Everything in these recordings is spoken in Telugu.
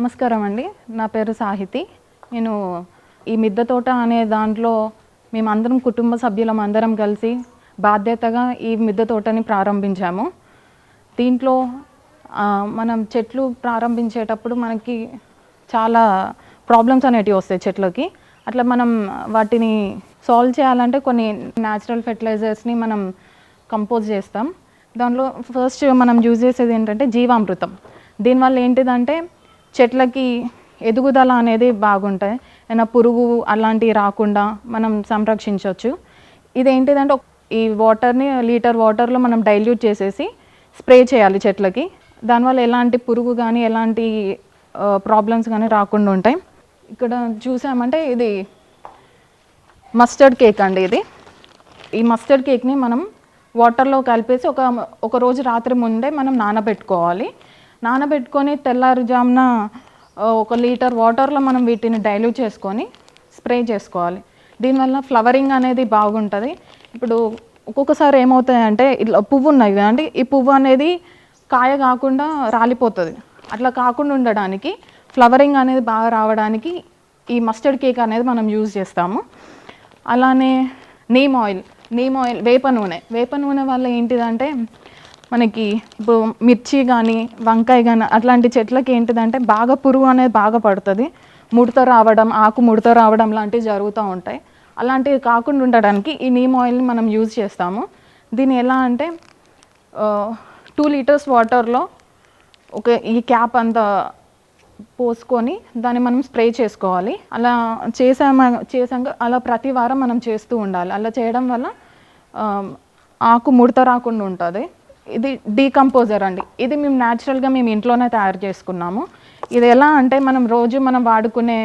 నమస్కారం అండి. నా పేరు సాహితి. నేను ఈ మిద్దె తోట అనే దాంట్లో మేమందరం కుటుంబ సభ్యులం అందరం కలిసి బాధ్యతగా ఈ మిద్దె తోటని ప్రారంభించాము. దీంట్లో మనం చెట్లు ప్రారంభించేటప్పుడు మనకి చాలా ప్రాబ్లమ్స్ అనేటివి వస్తాయి చెట్లకి. అట్లా మనం వాటిని సాల్వ్ చేయాలంటే కొన్ని న్యాచురల్ ఫెర్టిలైజర్స్ని మనం కంపోజ్ చేస్తాం. దాంట్లో ఫస్ట్ మనం యూజ్ చేసేది ఏంటంటే జీవామృతం. దీనివల్ల ఏంటిదంటే చెట్లకి ఎదుగుదల అనేది బాగుంటాయి. ఏమైనా పురుగు అలాంటివి రాకుండా మనం సంరక్షించవచ్చు. ఇదేంటిదంటే ఈ వాటర్ని లీటర్ వాటర్లో మనం డైల్యూట్ చేసేసి స్ప్రే చేయాలి చెట్లకి. దానివల్ల ఎలాంటి పురుగు కానీ ఎలాంటి ప్రాబ్లమ్స్ కానీ రాకుండా ఉంటాయి. ఇక్కడ చూసామంటే ఇది మస్టర్డ్ కేక్ అండి ఇది. ఈ మస్టర్డ్ కేక్ని మనం వాటర్లో కలిపేసి ఒక ఒక రోజు రాత్రి ముందే మనం నానబెట్టుకోవాలి. నానబెట్టుకొని తెల్లారుజామున ఒక లీటర్ వాటర్లో మనం వీటిని డైల్యూట్ చేసుకొని స్ప్రే చేసుకోవాలి. దీనివల్ల ఫ్లవరింగ్ అనేది బాగుంటుంది. ఇప్పుడు ఒక్కొక్కసారి ఏమవుతాయంటే ఇట్లా పువ్వు ఉన్నాయి కదండి ఈ పువ్వు అనేది కాయ కాకుండా రాలిపోతుంది. అట్లా కాకుండా ఉండడానికి ఫ్లవరింగ్ అనేది బాగా రావడానికి ఈ మస్టర్డ్ కేక్ అనేది మనం యూజ్ చేస్తాము. అలానే నీమ్ ఆయిల్ నీమ్ ఆయిల్ వేప నూనె. వేప నూనె వల్ల ఏంటిదంటే మనకి ఇప్పుడు మిర్చి కానీ వంకాయ కానీ అట్లాంటి చెట్లకి ఏంటిదంటే బాగా పురుగు అనేది బాగా పడుతుంది. ముడత రావడం ఆకు ముడత రావడం లాంటివి జరుగుతూ ఉంటాయి. అలాంటివి కాకుండా ఉండడానికి ఈ నీమ్ ఆయిల్ని మనం యూజ్ చేస్తాము. దీన్ని ఎలా అంటే టూ లీటర్స్ వాటర్లో ఒక ఈ క్యాప్ అంతా పోసుకొని దాన్ని మనం స్ప్రే చేసుకోవాలి. అలా చేసామ చేసాక అలా ప్రతి వారం మనం చేస్తూ ఉండాలి. అలా చేయడం వల్ల ఆకు ముడత రాకుండా ఉంటుంది. ఇది డీకంపోజర్ అండి. ఇది మేము న్యాచురల్గా మేము ఇంట్లోనే తయారు చేసుకున్నాము. ఇది ఎలా అంటే మనం రోజు మనం వాడుకునే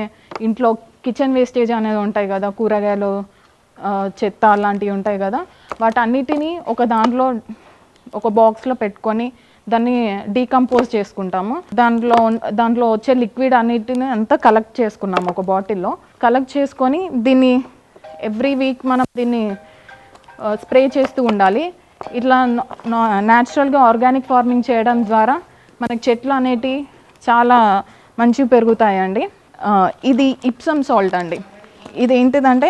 ఇంట్లో కిచెన్ వేస్టేజ్ అనేది ఉంటాయి కదా కూరగాయలు చెత్త అలాంటివి ఉంటాయి కదా వాటన్నిటిని ఒక దాంట్లో ఒక బాక్స్లో పెట్టుకొని దాన్ని డీకంపోజ్ చేసుకుంటాము. దాంట్లో దాంట్లో వచ్చే లిక్విడ్ అన్నిటిని అంతా కలెక్ట్ చేసుకున్నాము ఒక బాటిల్లో కలెక్ట్ చేసుకొని దీన్ని ఎవ్రీ వీక్ మనం దీన్ని స్ప్రే చేస్తూ ఉండాలి. ఇట్లా న్యాచురల్గా ఆర్గానిక్ ఫార్మింగ్ చేయడం ద్వారా మనకి చెట్లు అనేటివి చాలా మంచిగా పెరుగుతాయండి. ఇది ఇప్సమ్ సాల్ట్ అండి. ఇది ఏంటిదంటే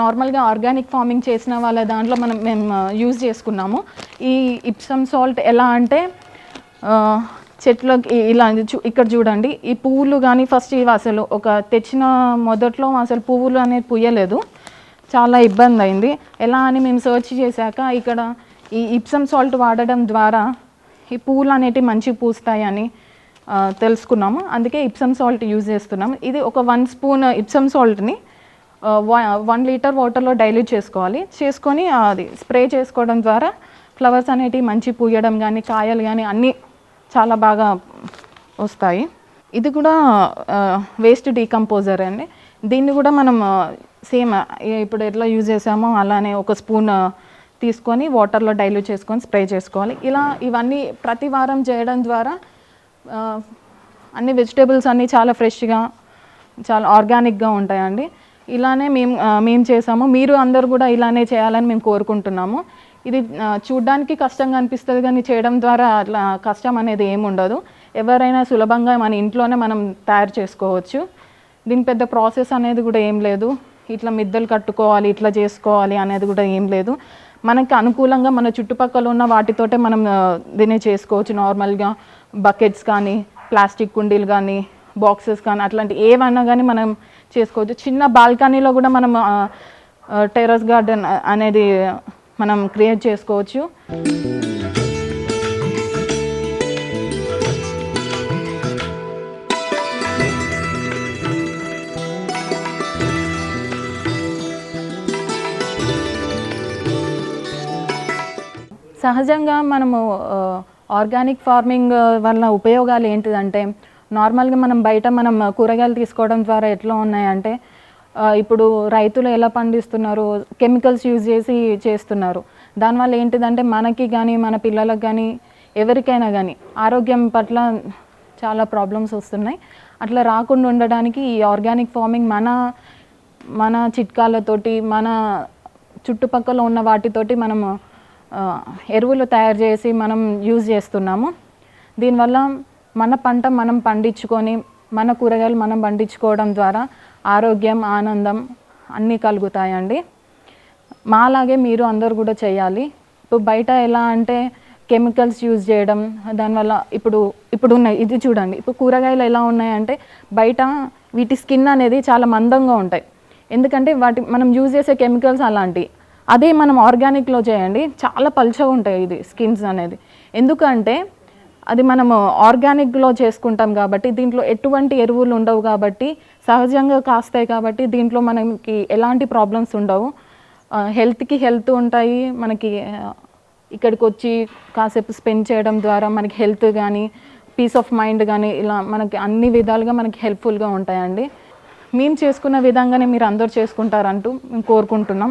నార్మల్గా ఆర్గానిక్ ఫార్మింగ్ చేసిన వాళ్ళ దాంట్లో మనం మేము యూజ్ చేసుకున్నాము. ఈ ఇప్సమ్ సాల్ట్ ఎలా అంటే చెట్లకి ఇలా చూ ఇక్కడ చూడండి. ఈ పువ్వులు కానీ ఫస్ట్ ఇవి అసలు ఒక తెచ్చిన మొదట్లో అసలు పువ్వులు అనేది పుయ్యలేదు. చాలా ఇబ్బంది అయింది ఎలా అని మేము సెర్చ్ చేశాక ఇక్కడ ఈ ఇప్సమ్ సాల్ట్ వాడడం ద్వారా ఈ పూలు అనేటివి మంచిగా పూస్తాయని తెలుసుకున్నాము. అందుకే ఇప్సమ్ సాల్ట్ యూజ్ చేస్తున్నాము. ఇది ఒక వన్ స్పూన్ ఇప్సమ్ సాల్ట్ని వన్ లీటర్ వాటర్లో డైల్యూట్ చేసుకోవాలి. చేసుకొని అది స్ప్రే చేసుకోవడం ద్వారా ఫ్లవర్స్ అనేటివి మంచి పూయడం కానీ కాయలు కానీ అన్నీ చాలా బాగా వస్తాయి. ఇది కూడా వేస్ట్ డీకంపోజర్ అండి. దీన్ని కూడా మనం సేమ్ ఇప్పుడు ఎట్లా యూజ్ చేసామో అలానే ఒక స్పూన్ తీసుకొని వాటర్లో డైల్యూట్ చేసుకొని స్ప్రే చేసుకోవాలి. ఇలా ఇవన్నీ ప్రతి వారం చేయడం ద్వారా అన్ని వెజిటేబుల్స్ అన్నీ చాలా ఫ్రెష్గా చాలా ఆర్గానిక్గా ఉంటాయండి. ఇలానే మేము మేము చేసాము. మీరు అందరు కూడా ఇలానే చేయాలని మేము కోరుకుంటున్నాము. ఇది చూడ్డానికి కష్టంగా అనిపిస్తుంది కానీ చేయడం ద్వారా అట్లా కష్టం అనేది ఏమి ఉండదు. ఎవరైనా సులభంగా మన ఇంట్లోనే మనం తయారు చేసుకోవచ్చు. దీని పెద్ద ప్రాసెస్ అనేది కూడా ఏం లేదు. ఇట్లా మిద్దెలు కట్టుకోవాలి ఇట్లా చేసుకోవాలి అనేది కూడా ఏం లేదు. మనకి అనుకూలంగా మన చుట్టుపక్కల ఉన్న వాటితోటే మనం దీన్ని చేసుకోవచ్చు నార్మల్గా. బకెట్స్ కానీ ప్లాస్టిక్ కుండీలు కానీ బాక్సెస్ కానీ అట్లాంటి ఏమైనా కానీ మనం చేసుకోవచ్చు. చిన్న బాల్కనీలో కూడా మనం టెర్రస్ గార్డెన్ అనేది మనం క్రియేట్ చేసుకోవచ్చు. సహజంగా మనము ఆర్గానిక్ ఫార్మింగ్ వల్ల ఉపయోగాలు ఏంటిదంటే నార్మల్గా మనం బయట మనం కూరగాయలు తీసుకోవడం ద్వారా ఎట్లా ఉన్నాయంటే ఇప్పుడు రైతులు ఎలా పండిస్తున్నారు కెమికల్స్ యూజ్ చేసి చేస్తున్నారు. దానివల్ల ఏంటిదంటే మనకి కానీ మన పిల్లలకు కానీ ఎవరికైనా కానీ ఆరోగ్యం పట్ల చాలా ప్రాబ్లమ్స్ వస్తున్నాయి. అట్లా రాకుండా ఉండడానికి ఈ ఆర్గానిక్ ఫార్మింగ్ మన మన చిట్కాలతోటి మన చుట్టుపక్కల ఉన్న వాటితోటి మనము ఎరువులు తయారు చేసి మనం యూజ్ చేస్తున్నాము. దీనివల్ల మన పంట మనం పండించుకొని మన కూరగాయలు మనం పండించుకోవడం ద్వారా ఆరోగ్యం ఆనందం అన్నీ కలుగుతాయండి. మాలాగే మీరు అందరు కూడా చేయాలి. ఇప్పుడు బయట ఎలా అంటే కెమికల్స్ యూజ్ చేయడం దానివల్ల ఇప్పుడు ఇప్పుడు ఉన్నాయి. ఇది చూడండి. ఇప్పుడు కూరగాయలు ఎలా ఉన్నాయంటే బయట వీటి స్కిన్ అనేది చాలా మందంగా ఉంటాయి. ఎందుకంటే వాటి మనం యూజ్ చేసే కెమికల్స్ అలాంటివి. అదే మనం ఆర్గానిక్లో చేయండి. చాలా పలుచగా ఉంటాయి ఇది స్కిన్స్ అనేది. ఎందుకంటే అది మనము ఆర్గానిక్లో చేసుకుంటాం కాబట్టి దీంట్లో ఎటువంటి ఎరువులు ఉండవు కాబట్టి సహజంగా కాస్తాయి కాబట్టి దీంట్లో మనకి ఎలాంటి ప్రాబ్లమ్స్ ఉండవు. హెల్త్కి హెల్త్ ఉంటాయి. మనకి ఇక్కడికి వచ్చి కాసేపు స్పెండ్ చేయడం ద్వారా మనకి హెల్త్ కానీ పీస్ ఆఫ్ మైండ్ కానీ ఇలా మనకి అన్ని విధాలుగా మనకి హెల్ప్ఫుల్గా ఉంటాయండి. మేము చేసుకున్న విధంగానే మీరు అందరూ చేసుకుంటారంటూ మేము కోరుకుంటున్నాం.